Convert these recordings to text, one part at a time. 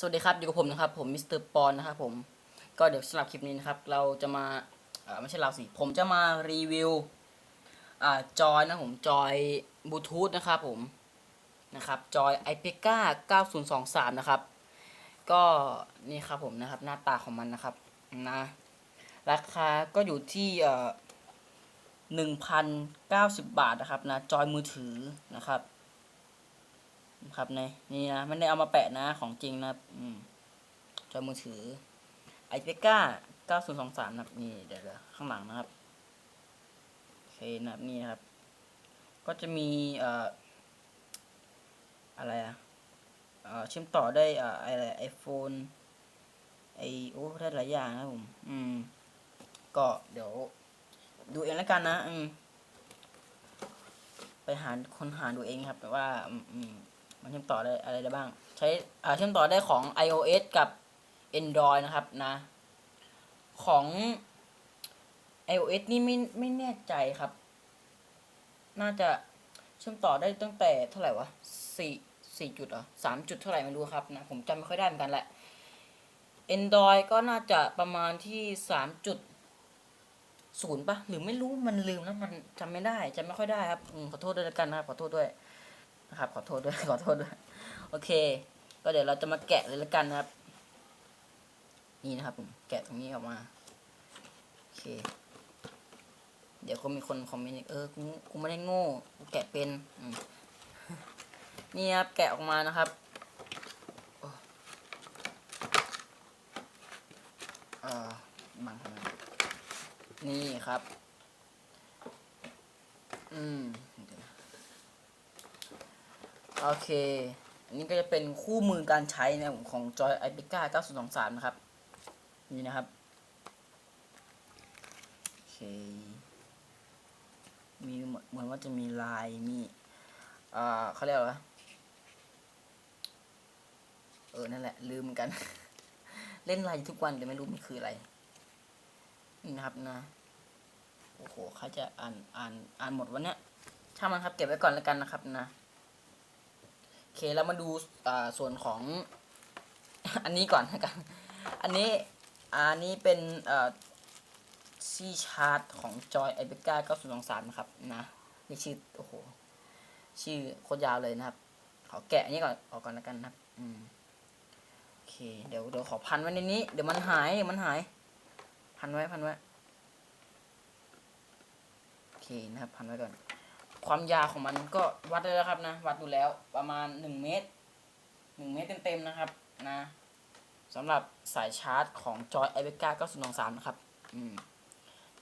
สวัสดีครับ อยู่กับผมนะครับ ผมมิสเตอร์ปอนนะครับผม ก็เดี๋ยวสำหรับคลิปนี้นะครับ เราจะมาไม่ใช่เราสิ ผมจะมารีวิวอจอยนะผมจอยบลูทูธนะครับผมนะครับจอยไอ i p e c a 9023 นะครับ ก็นี่ครับผมนะครับ หน้าตาของมันนะครับนะราคาก็อยู่ที่หนึ่งพันเก้าสิบบาทนะครับนะจอยมือถือนะครับ ครับในนี่นะไม่ได้เอามาแปะนะของจริงนะครับอืมจอมือถือไอเปก้า9023นะครับนี่เดี๋ยวข้างหลังนะครับโอเคนะครับนี่นะครับ ก็จะมีเอ่ออะไรอะเอ่อเชื่อมต่อได้เอ่ออะไรไอโฟนไอโอ้ได้หลายอย่างนะผมอืมก็เดี๋ยว ดูเองแล้วกันนะ อืมไปหาคนหาดูเองครับ แต่ว่า อืม มันเชื่อมต่อได้อะไรได้บ้าง ใช้อ่าเชื่อมต่อได้ของ iOS กับ Android นะครับนะของ iOS นี่ไม่ไม่แน่ใจครับ น่าจะเชื่อมต่อได้ตั้งแต่เท่าไหร่วะสี่สี่จุดเหรอสามจุดเท่าไหร่ไม่รู้ครับนะ ผมจำไม่ค่อยได้เหมือนกันแหละ Android ก็น่าจะประมาณที่สามจุดศูนย์ปะหรือไม่รู้มันลืมแล้วมันจำไม่ได้จำไม่ค่อยได้ครับขอโทษด้วยกันนะครับขอโทษด้วย นะครับ ขอโทษด้วย ขอโทษด้วย โอเค ก็เดี๋ยวเราจะมาแกะเลยละกันนะครับ นี่นะครับผม แกะตรงนี้ออกมา โอเค เดี๋ยวก็มีคนคอมเมนต์เออ กู กูไม่ได้โง่ กูแกะเป็นนี่ครับ แกะออกมานะครับโอ้เออบังทำไมนี่ครับ อืม โอเค อันนี้ก็จะเป็นคู่มือการใช้นะครับผมของ Joy i p e c a 9023 นะครับ นี่นะครับ โอเค มีเหมือนว่าจะมีลาย มี อ่าเขาเรียกว่าเออ นั่นแหละ ลืมกัน เล่นลายทุกวันแต่ไม่รู้มันคืออะไร นี่นะครับนะ โอ้โหใครจะอ่าน อ่าน อ่านหมดวันเนี้ยช่างมันครับ เก็บไว้ก่อนแล้วกันนะครับนะ เคแล้วมาดูส่วนของอันนี้ก่อนนะครับอันนี้อันนี้เป็นซีชาร์ตของ Joy i b e c a 9023นะครับนะนี่ชื่อโอ้โหชื่อโคตรยาวเลยนะครับ ขอแกะอันนี้ก่อนออกก่อนแล้วกันนะครับอืมโอเคเดี๋ยวเดี๋ยวขอพันไว้ในนี้ เดี๋ยวมันหายเดี๋ยวมันหาย พันไว้พันไว้โอเคนะครับพันไว้ก่อน ความยาวของมันก็วัดได้แล้วครับนะ วัดดูแล้วประมาณหนึ่งเมตรหนึ่งเมตรเต็มๆนะครับนะสำหรับสายชาร์จของ Joy i v e c a 9023นองซานนะครับ อืม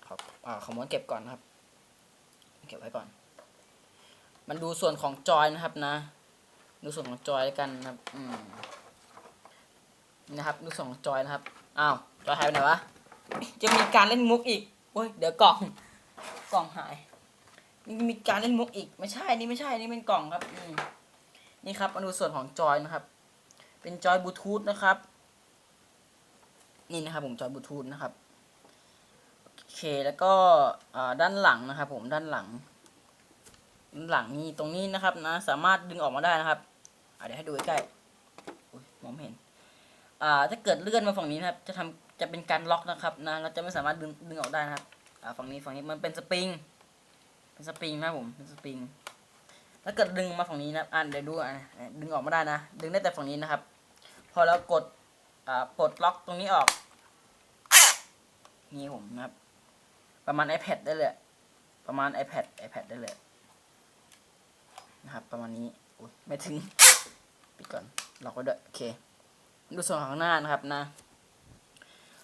ขออ่าขอม้วนเก็บก่อนนะครับ เก็บไว้ก่อน มันดูส่วนของจอยนะครับนะ ดูส่วนของจอยกันนะครับ อืมนะครับ ดูส่วนของจอยนะครับ อ้าว จอยหายไปไหนวะ จะมีการเล่นมุกอีก โอ้ย เดี๋ยวกล่อง กล่องหาย มีการเล่นมุกอีก ไม่ใช่นี่ไม่ใช่นี่เป็นกล่องครับนี่ครับมาดูส่วนของจอยนะครับ เป็นจอยบลูทูธนะครับ นี่นะครับผมจอยบลูทูธนะครับโอเคแล้วก็ด้านหลังนะครับ ผมด้านหลังด้านหลังนี่ตรงนี้นะครับนะ สามารถดึงออกมาได้นะครับเดี๋ยวให้ดูใกล้ๆมองไม่เห็นอ่าถ้าเกิดเลื่อนมาฝั่งนี้นะครับ จะทำจะเป็นการล็อกนะครับนะเราจะไม่สามารถดึงดึงออกได้นะครับอ่าฝั่งนี้ฝั่งนี้มันเป็นสปริง เป็นสปริงนะครับผมเป็นสปริงถ้าเกิดดึงมาฝั่งนี้นะอ่านเดี๋ยวดูอะดึงออกไมาได้นะ ดึงได้แต่ฝั่งนี้นะครับ พอเรากดอ่าปลดล็อกตรงนี้ออก นี่ผมนะครับ ประมาณ iPad ได้เลย ประมาณ iPad iPad ได้เลย นะครับ ประมาณนี้อุ๊ยไม่ถึง ปิดก่อนล็อกไว้ด้วยโอเค ดูส่วนของข้างหน้านะครับนะ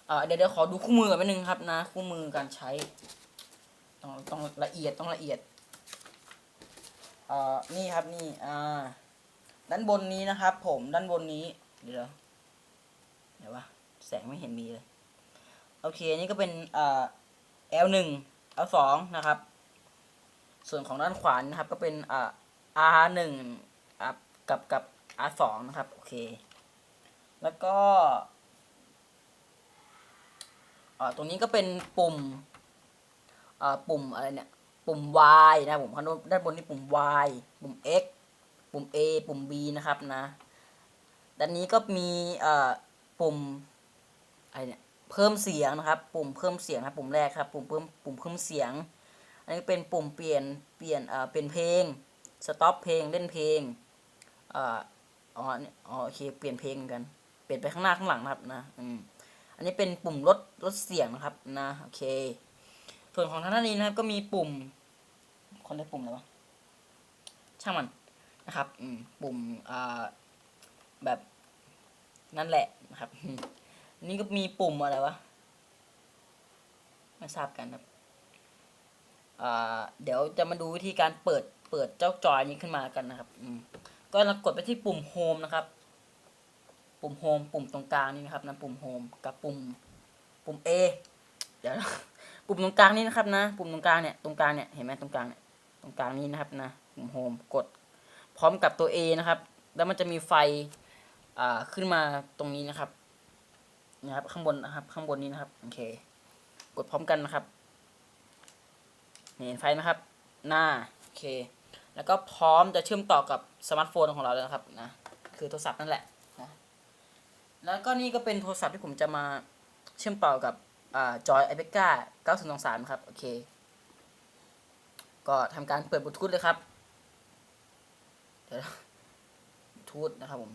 เเดี๋ยวเดี๋ยวขอดูคู่มือก่อนแป๊บนึงครับนะ คู่มือการใช้ ต้องต้องละเอียดต้องละเอียดเอ่อนี่ครับนี่อ่าด้านบนนี้นะครับ ผมด้านบนนี้ เดี๋ยวเดี๋ยววะแสงไม่เห็นมีเลย โอเคอันี่ก็เป็นเอ่อ L1 L2 นะครับ ส่วนของด้านขวานะครับ ก็เป็นอ่า R1 อะกับกับ R2 นะครับโอเคแล้วก็อ่าตรงนี้ก็เป็นปุ่ม ปุ่มอะไรเนี่ยปุ่ม Y นะผมข้างบนด้านบนนี่ปุ่ม Y ปุ่ม X ปุ่ม A ปุ่ม B นะครับนะด้านนี้ก็มีปุ่มอะไรเนี่ยเพิ่มเสียงนะครับ ปุ่มเพิ่มเสียงนะครับปุ่มแรกครับ ปุ่มเพิ่มปุ่มเพิ่มเสียง อันนี้เป็นปุ่มเปลี่ยนเปลี่ยนเอ่อเป็นเพลงสต็อปเพลงเล่นเพลงเอ่ออ๋ออ๋อโอเคเปลี่ยนเพลงกัน เปลี่ยนไปข้างหน้าข้างหลังนะครับนะอืมอันนี้เป็นปุ่มลดลดเสียงนะครับนะโอเค ส่วนของทางด้านนี้นะครับ ก็มีปุ่มคนได้ปุ่มอะไรวะช่างมันนะครับปุ่มอ่าแบบนั่นแหละนะครับ นี่ก็มีปุ่มอะไรวะไม่ทราบกันครับอ่าเดี๋ยวจะมาดูวิธีการเปิดเปิดเจ้าจอยนี้ขึ้นมากันนะครับอืมก็เรากดไปที่ปุ่มโฮมนะครับ ปุ่มโฮมปุ่มตรงกลางนี่นะครับนะปุ่มโฮมกับปุ่มปุ่ม A เดี๋ยว ปุ่มตรงกลางนี่นะครับนะ ปุ่มตรงกลางเนี่ยตรงกลางเนี่ยเห็นไหมตรงกลางเนี่ยตรงกลางนี้นะครับนะปุ่มโฮมกด พร้อมกับตัว A นะครับ แล้วมันจะมีไฟอ่าขึ้นมาตรงนี้นะครับนะครับข้างบนนะครับข้างบนนี้นะครับโอเค กดพร้อมกันนะครับเห็นไฟไหมครับ หน้าโอเค แล้วก็พร้อมจะเชื่อมต่อกับสมาร์ทโฟนของเราแล้วนะครับนะคือโทรศัพท์นั่นแหละนะแล้วก็นี่ก็เป็นโทรศัพท์ที่ผมจะมาเชื่อมต่อกับ จอยไอเบก้า9023ครับ โอเค ก็ทำการเปิดบลูทูธเลยครับเดี๋ยวบูทูธนะครับผม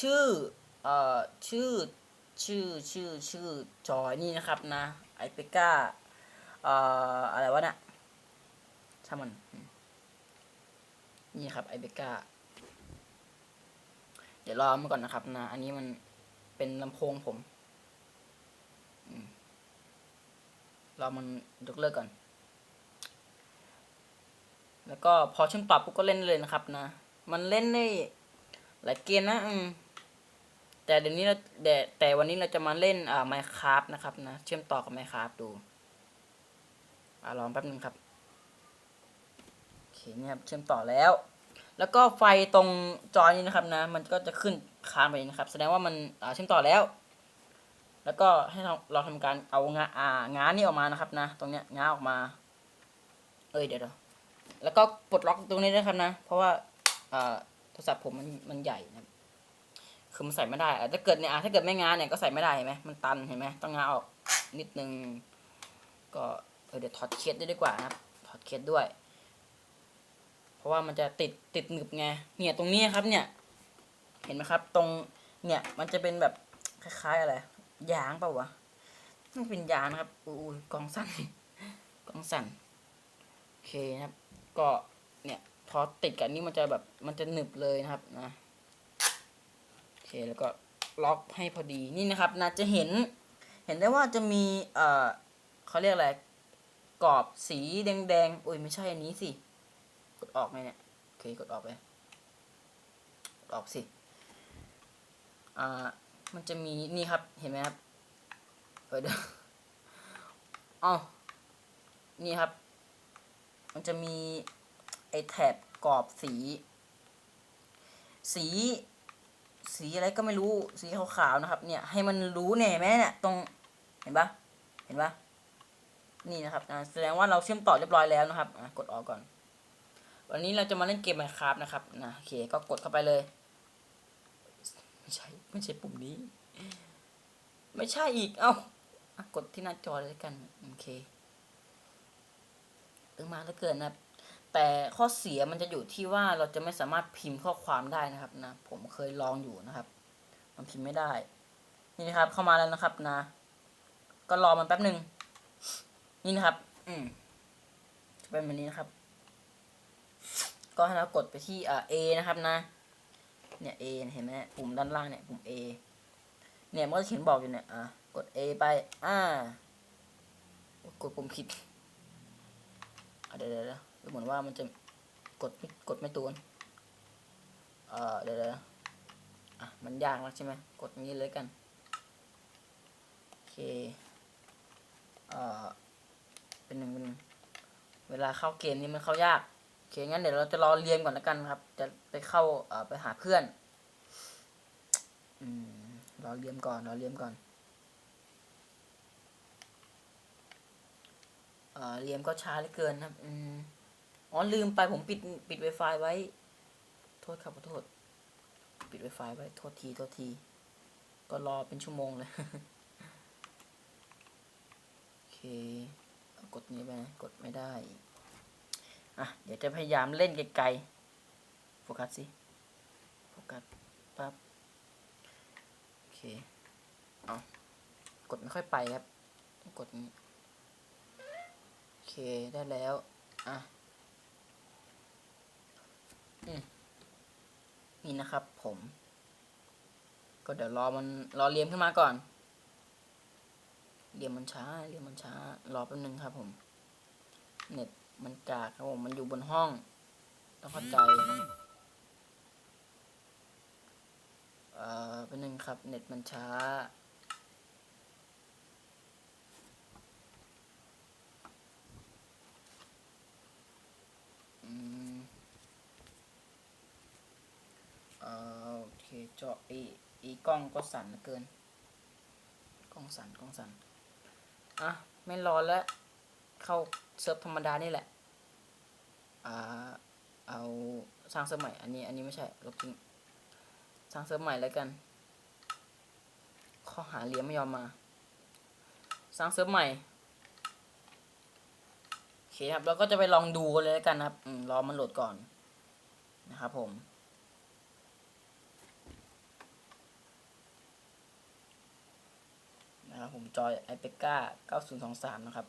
ชื่อเอ่อชื่อชื่อชื่อชื่อจอยนี่นะครับนะไอเปก้าเอ่ออะไรวะเนี่ยช่างมัน นี่ครับไอเปก้าเดี๋ยวรอมาก่อนนะครับนะ อันนี้มันเป็นลำโพงผมอืม รอมันยกเลิกก่อน แล้วก็พอเชื่อมต่อปุ๊บก็เล่นเลยนะครับนะ มันเล่นได้หลายเกมนะอืมแต่เดี๋ยวนี้เราแต่แต่วันนี้เราจะมาเล่นอ่า Minecraft นะครับนะ เชื่อมต่อกับ Minecraft ดูอ่าลองแป๊บนึงครับโอเคเนี่ยครับเชื่อมต่อแล้ว แล้วก็ไฟตรงจอนี้นะครับนะ มันก็จะขึ้นค้างไปนะครับ แสดงว่ามันอ่าเชื่อมต่อแล้ว แล้วก็ให้เราเราทำการเอางาอ่างานี่ออกมานะครับนะ ตรงเนี้ยงาออกมา เอ้ยเดี๋ยวเดี๋ยวแล้วก็ปลดล็อกตรงนี้ด้วยครับนะ เพราะว่าโทรศัพท์ผมมันมันใหญ่นะคือมันใส่ไม่ได้ถ้าเกิดเนี่ยถ้าเกิดไม่งานเนี่ยก็ใส่ไม่ได้เห็นไหมมันตันเห็นไหมต้องงาออกนิดนึงก็เออเดี๋ยวถอดเคสด้วยดีกว่านะครับถอดเคสด้วย เพราะว่ามันจะติดติดหนึบไงเนี่ยตรงนี้ครับเนี่ย เห็นไหมครับ ตรงเนี่ยมันจะเป็นแบบคล้ายๆอะไร ยางเปล่าวะมันเป็นยางนะครับอุ้ยกองสั่นกองสั่นโอเคนะครับ ก็เนี่ยพอติดกันนี่มันจะแบบมันจะหนึบเลยนะครับนะโอเคแล้วก็ล็อกให้พอดีนี่นะครับนะจะเห็น เห็นได้ว่าจะมีเอ่อเขาเรียกอะไรกรอบสีแดงๆโอ้ยไม่ใช่อันนี้สิกดออกไหมเนี่ยโอเคกดออกไปออกสิอ่า มันจะมีนี่ครับเห็นไหมครับเออเดี๋ยวอ๋อนี่ครับ มันจะมีไอแถบกรอบสี สี สีอะไรก็ไม่รู้สีขาวๆนะครับ เนี่ยให้มันรู้เนี่ยเห็นไหมเนี่ยตรงเห็นปะเห็นปะนี่นะครับแสดงว่าเราเชื่อมต่อเรียบร้อยแล้วนะครับกดออกก่อน วันนี้เราจะมาเล่นเกม Minecraft นะครับนะโอเคก็กดเข้าไปเลยไม่ใช่ ไม่ใช่ปุ่มนี้ ไม่ใช่อีก เอ้ากดที่หน้าจอเลยกัน โอเคเออมาแล้วเกินนะแต่ข้อเสียมันจะอยู่ที่ว่าเราจะไม่สามารถพิมพ์ข้อความได้นะครับนะ ผมเคยลองอยู่นะครับ มันพิมพ์ไม่ได้ นี่นะครับ เข้ามาแล้วนะครับนะ ก็รอมันแป๊บหนึ่งนี่นะครับ อืมจะเป็นแบบนี้นะครับ ก็ให้เรากดไปที่อ่า A นะครับนะ เนี่ย A เห็นไหมปุ่มด้านล่างเนี่ยปุ่ม A เนี่ยมันก็จะเขียนบอกอยู่เนี่ยอะกด A ไปอ่ากดปุ่มผิดเดี๋ยวเดี๋ยวเดี๋ยวดูเหมือนว่ามันจะกดไม่กดไม่ตูนเอ่อเดี๋ยวเดี๋ยวอะมันยากแล้วใช่ไหมกดงนี้เลยกันโอเคเอ่อเป็นหนึ่งเป็นหนึ่งเวลาเข้าเกมนี้มันเข้ายาก อเค งั้นเดี๋ยวเราจะรอเรียนก่อนล้วกันครับ จะไปเข้าไปหาเพื่อน อืม รอเรียนก่อน รอเรียนก่อนเออเรียมก็ช้าเหลือเกินครับ อืม อ๋อ ลืมไปผมปิดปิด Wi-Fi ไว้ โทษครับขอโทษ ปิด Wi-Fi ไว้ โทษที โทษที ก็รอเป็นชั่วโมงเลย โอเค กดนี้ไปนะ กดไม่ได้อ่ อะเดี๋ยวจะพยายามเล่นไกลๆ โฟกัสสิ โฟกัสปั๊บ โอเค เอากดไม่ค่อยไปครับ กดนี้ โอเค ได้แล้ว อะอืมนี่นะครับผม ก็เดี๋ยวรอมันรอเรียมขึ้นมาก่อนเรียมมันช้าเรียมมันช้า รอแป๊บนึงครับผม เน็ต มันกากครับผมมันอยู่บนห้อง ต้องเข้าใจเอ่อแป๊บนึงครับ เน็ตมันช้า อืมเอ่อโอเคจออีอีกล้องก็สั่นเหลือเกิน กล้องสั่นกล้องสั่นอะ ไม่รอแล้ว เข้าเซิร์ฟธรรมดานี่แหละอ่าเอาสร้างเซิร์ฟใหม่ อันนี้อันนี้ไม่ใช่ลบทิ้งสร้างเซิร์ฟใหม่แล้วกัน ข้อหาเหรียญไม่ยอมมา สร้างเซิร์ฟใหม่โอเคครับแล้วก็จะไปลองดูกันเลยแล้วกันนะครับอืมรอมันโหลดก่อนนะครับผมนะครับผมจอย i p e c a 9023 นะครับ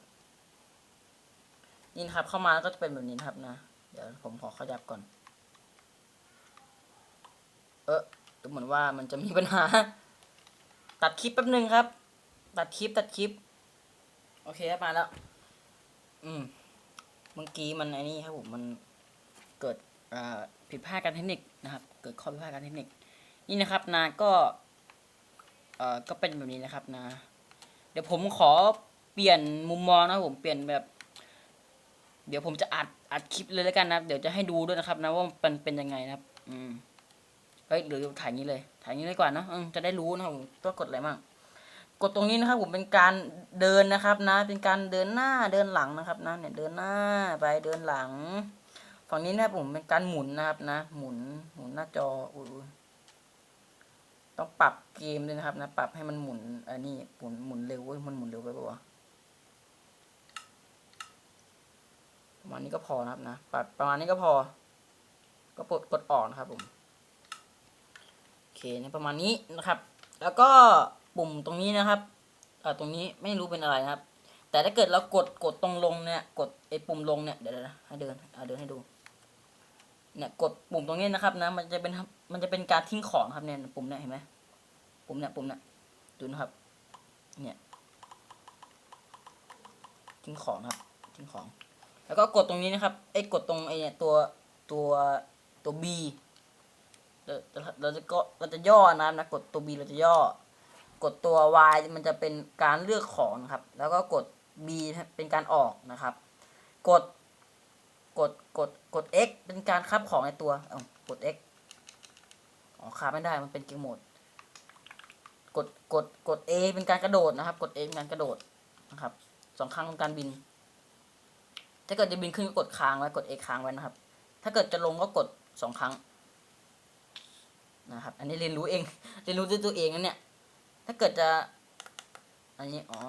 นี่นะครับเข้ามาก็จะเป็นแบบนี้ครับนะ เดี๋ยวผมขอขยับก่อน เออดูเหมือนว่ามันจะมีปัญหา ตัดคลิปแป๊บหนึ่งครับ ตัดคลิปตัดคลิป โอเคครับมาแล้ว อืม เมื่อกี้มันไอ้นี่ครับผมมันเกิดผิดพลาดการเทคนิคนะครับ เกิดข้อผิดพลาดการเทคนิค นี่นะครับนะก็เอ่อก็เป็นแบบนี้นะครับนะ เดี๋ยวผมขอเปลี่ยนมุมมองนะผมเปลี่ยนแบบ เดี๋ยวผมจะอัดอัดคลิปเลยแล้วกันนะเดี๋ยวจะให้ดูด้วยนะครับนะว่ามันเป็นยังไงนะครับ อืมเฮ้ยหรือถ่ายนี้เลย ถ่ายนี้เลยกว่าเนอะจะได้รู้นะครับผมต้องกดอะไรบ้างกดตรงนี้นะครับผมเป็นการเดินนะครับนะ เป็นการเดินหน้าเดินหลังนะครับนะเนี่ยเดินหน้าไปเดินหลัง ฝั่งนี้นะครับผมเป็นการหมุนนะครับนะ หมุนหมุนหน้าจออุ้ยต้องปรับเกมด้วยนะครับนะ ปรับให้มันหมุนอันนี้หมุนหมุนเร็วเว้ยมันหมุนเร็วไปปะวะ ประมาณนี้ก็พอนะครับนะปรับประมาณนี้ก็พอ ก็กดกดออกนะครับผมโอเคนประมาณนี้นะครับ แล้วก็ปุ่มตรงนี้นะครับเอ่อตรงนี้ไม่รู้เป็นอะไรนะครับ แต่ถ้าเกิดเรากดกดตรงลงเนี่ย กดไอ้ปุ่มลงเนี่ยเดี๋ยวนะให้เดินอ่าเดินให้ดู เนี่ยกดปุ่มตรงนี้นะครับนะมันจะเป็นมันจะเป็นการทิ้งของครับเนี่ยปุ่มเนี่ยเห็นไหมปุ่มเนี่ยปุ่มเนี่ยดูนะครับ เนี่ยทิ้งของครับทิ้งของ แล้วก็กดตรงนี้นะครับไอ้กดตรงไอ้เนี่ยตัวตัวตัว B เราเราจะก็เราจะย่อนะครับนะกดตัว B เราจะย่อ กดตัว Y มันจะเป็นการเลือกของนะครับ แล้วก็กด B เป็นการออกนะครับ กดกดกดกด X เป็นการคับของในตัวเอ้ากด X อ๋อคับไม่ได้มันเป็นเกมโหมด กดกดกด A เป็นการกระโดดนะครับ กด A เป็นการกระโดดนะครับสองครั้งเป็นการบิน ถ้าเกิดจะบินขึ้นก็กดค้างไว้กด A ค้างไว้นะครับ ถ้าเกิดจะลงก็กดสองครั้งนะครับ อันนี้เรียนรู้เอง เรียนรู้ด้วยตัวเองนะเนี่ย ถ้าเกิดจะ อันนี้ อ๋อ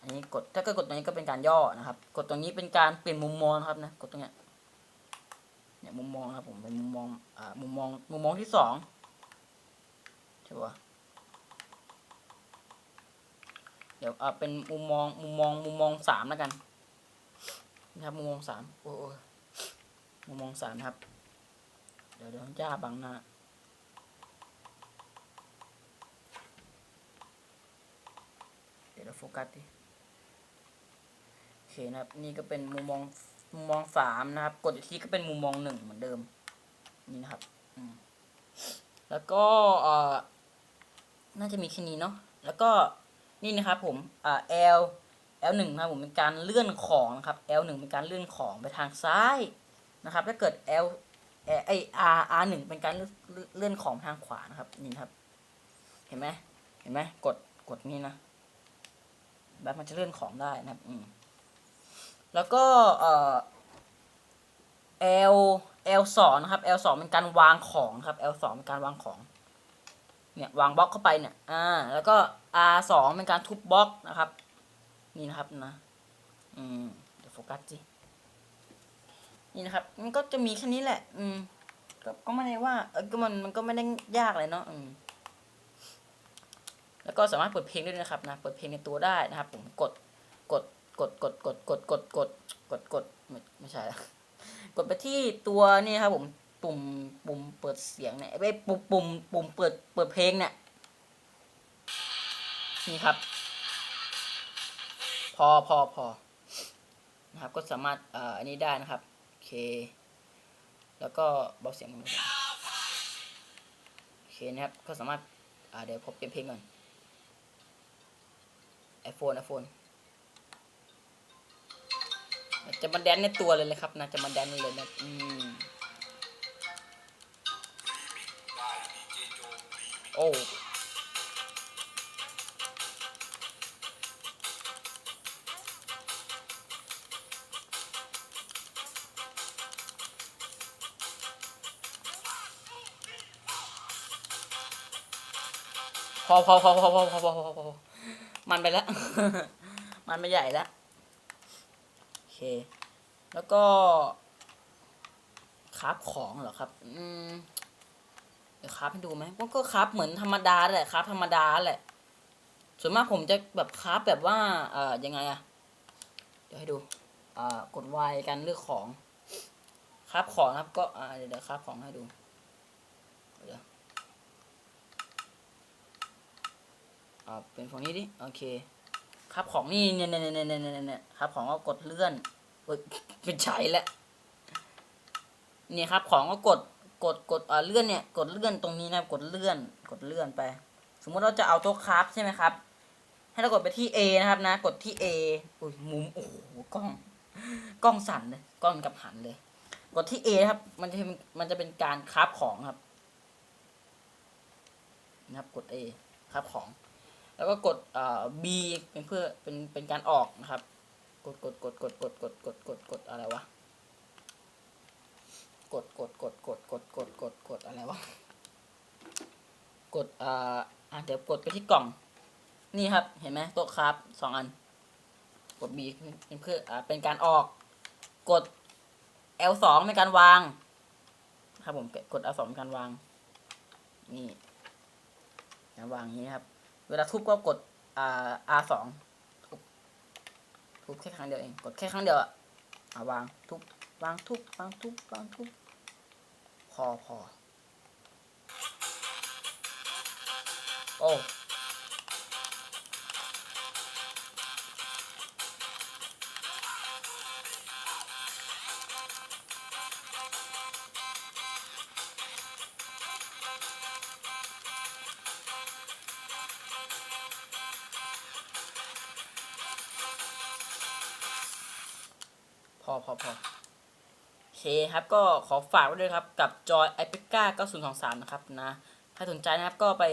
อันนี้กด ถ้าเกิดกดตรงนี้ก็เป็นการย่อนะครับ กดตรงนี้เป็นการเปลี่ยนมุมมองครับนะ กดตรงเนี้ย เนี่ยมุมมองครับผม เป็นมุมมอง อ่า มุมมอง มุมมองที่สองใช่ปะเดี๋ยวเอาเป็นมุมมอง มุมมอง มุมมองสามแล้วกัน นะครับมุมมองสามโอ้โอมุมมองสามครับ เดี๋ยวเดี๋ยวจ้าบังหน้าเดี๋ยวเราโฟกัสดิโอเคนะครับนี่ก็เป็นมุมมองมุมมองสามนะครับ กดอีกทีก็เป็นมุมมองหนึ่งเหมือนเดิม นี่นะครับอืมแล้วก็เอ่อน่าจะมีแค่นี้เนาะแล้วก็นี่นะครับผมอ่า L L หนึ่งนะครับผมเป็นการเลื่อนของนะครับ L หนึ่งเป็นการเลื่อนของไปทางซ้ายนะครับ ถ้าเกิด L เอไอ R R หนึ่งเป็นการเลื่อนของทางขวานะครับนี่ครับ เห็นไหมเห็นไหมกดกดนี่นะแบบมันจะเลื่อนของได้นะครับอืมแล้วก็เอ่อ L L สองนะครับ L สองเป็นการวางของครับ L สองเป็นการวางของเนี่ยวางบล็อกเข้าไปเนี่ยอ่าแล้วก็ R สองเป็นการทุบบล็อกนะครับ นี่นะครับนะอืมเดี๋ยวโฟกัสสินี่นะครับ มันก็จะมีแค่นี้แหละ อืมก็ไม่ได้ว่าเออก็มันมันก็ไม่ได้ยากเลยเนาะอืมแล้วก็สามารถเปิดเพลงได้วยนะครับนะเปิดเพลงในตัวได้นะครับ ผมกดกดกดกดกดกดกดกดกดกดไม่ไม่ใช่ละกดไปที่ตัวนี่ครับผมปุ่มปุ่มเปิดเสียงเนี่ยไอ้ปุ่มปุ่มปุ่มเปิดเปิดเพลงเนี่ยนี่ครับ พอพอพอนะครับ ก็สามารถอ่ออันนี้ได้นะครับ โอเค แล้วก็เบาเสียงมันโอเคนะครับ ก็สามารถอ่าเดี๋ยวผมเปลี่ยนเพลงก่อน iPhone iPhone จะมาแดนในตัวเลยเลยครับนะ จะมาแดนเลยนะ อืม โอ้ พอพอพอพอพอพอพอพอพอมันไปแล้ว มันไม่ใหญ่แล้วโอเค แล้วก็คราฟของเหรอครับ อืมเดี๋ยวคราฟให้ดูไหมก็ก็คราฟเหมือนธรรมดาแหละคราฟธรรมดาแหละ ส่วนมากผมจะแบบคราฟแบบว่า เอ่อยังไงอะเดี๋ยวให้ดู อ่ากดวายกันเลือกของ คราฟของครับ ก็อ่าเดี๋ยวเดี๋ยวคราฟของให้ดูยว อ่าเป็นฝั่งนี้ดิโอเค ครับของนี่เนี่ยเนี่ยเนี่ยเนี่ยเนี่ยเนี่ยครับของก็กดเลื่อนเอ้ยเป็นใช้แล้วเนี่ยครับของก็กดกดกดเอ่อเลื่อนเนี่ยกดเลื่อนตรงนี้นะครับกดเลื่อนกดเลื่อนไป สมมติเราจะเอาตัวคราฟใช่ไหมครับ ให้เรากดไปที่ A นะครับนะ กดที่ A อุ้ยมุมโอ้โหกล้องกล้องสั่นเลยกล้องกับหันเลย กดที่ A ครับ มันจะเป็นมันจะเป็นการคราฟของครับนะครับกด A คราฟของ แล้วก็กดเอ่อ B เป็นเพื่อเป็นเป็นการออกนะครับ กดกดกดกดกดกดกดกดกดอะไรวะ กดกดกดกดกดกดกดกดอะไรวะ กดเอ่ออะเดี๋ยวกดไปที่กล่อง นี่ครับ เห็นไหมโต๊ะครับสองอัน กด B เป็นเพื่ออ่าเป็นการออก กด L สองเป็นการวาง ครับผมกด L สองเป็นการวาง นี่การวางนี้ครับ เวลาทุบก็กดอ่า R สองทุบทุบแค่ครั้งเดียวเอง กดแค่ครั้งเดียวอะอ่าวางทุบวางทุบวางทุบวางทุบพอพอโอ้ คครับก็ขอฝากไว้ด้วยครับกับจอย i p e c a 9023นย์สองสามนะครับนะถ้าสนใจนะครับก็ไป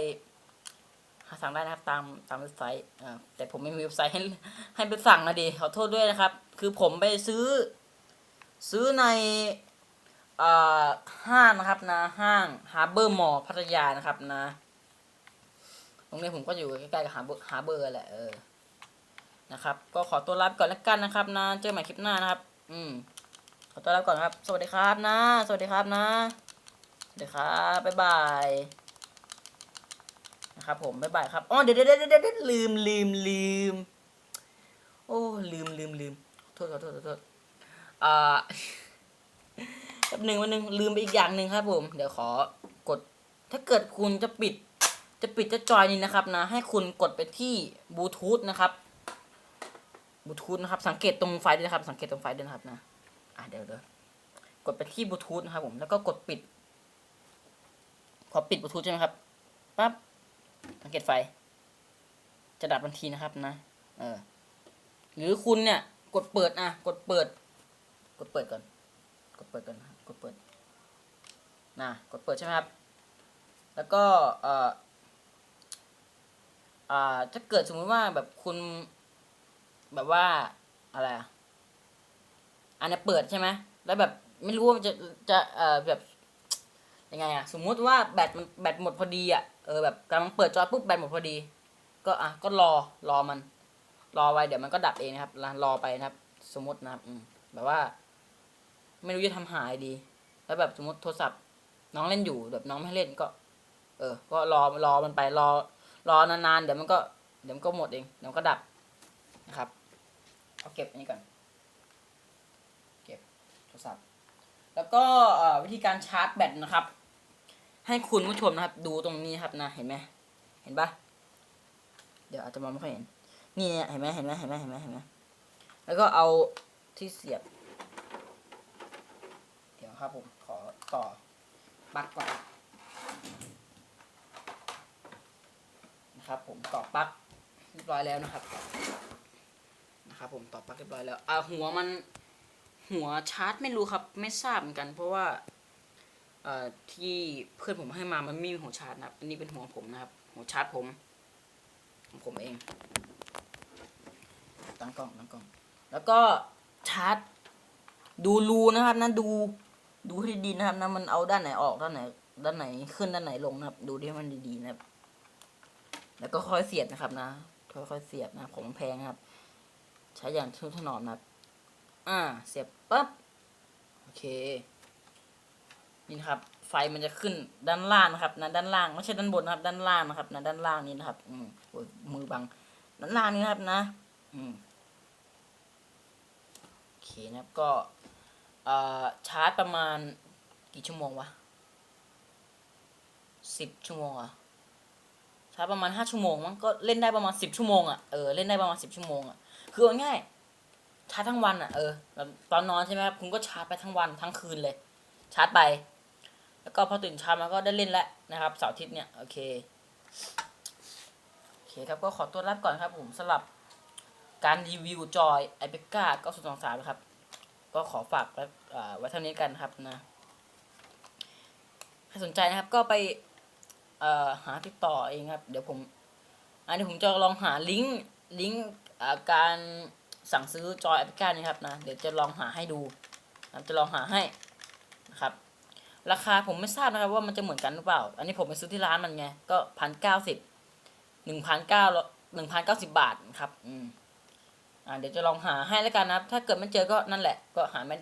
หาสั่งได้นะครับตามตามเว็บไซต์อ่าแต่ผมไม่มีเว็บไซต์ให้ให้ไปสั่งนะดีขอโทษด้วยนะครับ คือผมไปซื้อ ซื้อในอ่าห้างนะครับนะห้างฮาร์เบอร์มอลพัทยานะครับนะตรงนี้ผมก็อยู่ใกล้ๆกับฮาร์เบอร์ฮาร์เบอร์แหละเออนะครับ ก็ขอตัวลาไปก่อนแล้วกันนะครับนะเจอกันใหม่คลิปหน้านะครับ อืม ขอตัวลาไปก่อนครับ สวัสดีครับนะ สวัสดีครับนะ สวัสดีครับบ๊ายบายนะครับผมบ๊ายบายครับอ๋อเดี๋ยวเดี๋ยวเดี๋ยวเดี๋ยวลืมลืมลืมโอ้ลืมลืมลืมโทษขอโทษขอโทษอ่าแป๊บหนึ่งวันหนึ่งลืมไปอีกอย่างหนึ่งครับ ผม เดี๋ยวขอกด ถ้าเกิดคุณจะปิด จะปิดจะจอยนี่นะครับนะ ให้คุณกดไปที่บลูทูธนะครับบลูทูธนะครับ สังเกตตรงไฟด้วยนะครับ สังเกตตรงไฟด้วยนะครับนะ อะเดี๋ยวเดี๋ยวกดไปที่บลูทูธนะครับ ผม แล้วก็กดปิดพอปิดบลูทูธใช่ไหมครับ ปั๊บ สังเกตไฟ จะดับทันทีนะครับนะ เออ หรือคุณเนี่ย กดเปิดอะ กดเปิด กดเปิดก่อน กดเปิดก่อนนะกดเปิด นะ กดเปิดใช่ไหมครับ แล้วก็ เอ่อ อ่า ถ้าเกิดสมมุติว่าแบบคุณ แบบว่า อะไรอะ อันนี้เปิดใช่ไหมแล้วแบบไม่รู้ว่ามันจะจะเอ่อแบบยังไงอะสมมุติว่าแบตมันแบตหมดพอดีอะเออแบบกำลังเปิดจอปุ๊บแบตหมดพอดี ก็อะก็รอรอมัน รอไว้เดี๋ยวมันก็ดับเองนะครับรรอไปนะครับ สมมตินะครับอืมแบบว่า ไม่รู้จะทำหายดี แล้วแบบสมมติโทรศัพท์ น้องเล่นอยู่แบบน้องไม่เล่นก็ เออ ก็รอรอมันไปรอ รอนานๆเดี๋ยวมันก็เดี๋ยวมันก็หมดเองเดี๋ยวมันก็ดับนะครับเอาเก็บอันนี้ก่อน รศัพท์ แล้วก็วิธีการชาร์จแบตนะครับ ให้คุณผู้ชมนะครับ ดูตรงนี้ครับนะเห็นไหมเห็นปะเดี๋ยวอาจจะมองไม่ค่อยเห็น นี่เนี่ยเห็นไหมเห็นไหมเห็นไหมเห็นไหมเห็นไหมแล้วก็เอาที่เสียบ เดี๋ยวครับผมขอต่อปลั๊กก่อนนะครับผมต่อปลั๊กเรียบร้อยแล้วนะครับนะครับผมต่อปลั๊กเรียบร้อยแล้วอ่าหัวมัน หัวชาร์จไม่รู้ครับ ไม่ทราบเหมือนกัน เพราะว่าเอ่อที่เพื่อนผมให้มามันไม่มีหัวชาร์จนะครับอันนี้เป็นหัวผมนะครับ หัวชาร์จผมของผมเอง ตั้งกล้องตั้งกล้อง แล้วก็ชาร์จ ดูรูนะครับนะดูดูให้ดีนะครับนะมันเอาด้านไหนออกด้านไหน ด้านไหนขึ้นด้านไหนลงนะครับ ดูให้มันดีๆนะครับ แล้วก็ค่อยเสียบนะครับนะค่อยๆเสียบนะครับของมันแพงนะครับ ใช้อย่างทุนถนอมนะครับ อ่า เสียบปั๊บ โอเค นี่นะครับ ไฟมันจะขึ้นด้านล่างนะครับนะด้านล่างไม่ใช่ด้านบนนะครับ ด้านล่างนะครับนะด้านล่างนี้นะครับ อืมโอ้ยมือบัง ด้านล่างนี้นะครับ นะ อืมโอเคนะครับ ก็อ่อชาร์จประมาณกี่ชั่วโมงวะสิบชั่วโมงอะชาร์จประมาณห้าชั่วโมงมั้งก็เล่นได้ประมาณสิบชั่วโมงอะเออ เล่นได้ประมาณสิบชั่วโมงอะคือง่าย ชาร์จทั้งวันอะเออแบบตอนนอนใช่ไหมครับคุณก็ชาร์จไปทั้งวันทั้งคืนเลย ชาร์จไป แล้วก็พอตื่นเช้ามาก็ได้เล่นแล้วนะครับเสาร์อาทิตย์เนี่ยโอเคโอเคครับก็ขอตัวลาไปก่อนครับผมสำหรับการรีวิวจอย i p e c a 9023นะครับ ก็ขอฝากไว้เท่านี้กันครับนะถ้าสนใจนะครับก็ไปหาติดต่อเองครับ เดี๋ยวผมอันนี้ผมจะลองหาลิงก์ลิงก์การ สั่งซื้อจอย i p e c a นี่ครับนะเดี๋ยวจะลองหาให้ดูนะจะลองหาให้นะครับ ราคาผมไม่ทราบนะครับว่ามันจะเหมือนกันหรือเปล่า อันนี้ผมไปซื้อที่ร้านมันไงก็พันเก้าสิบหนึ่งพันเก้าหนึ่งพันเก้าสิบบาทครับอืมอ่าเดี๋ยวจะลองหาให้แล้วกันนะครับ ถ้าเกิดไม่เจอก็นั่นแหละ ก็หาไม่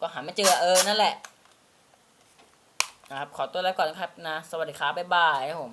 ก็หาไม่เจอเออนั่นแหละนะครับขอตัวลาไปก่อนนะครับนะ สวัสดีครับบ๊ายบายครับผม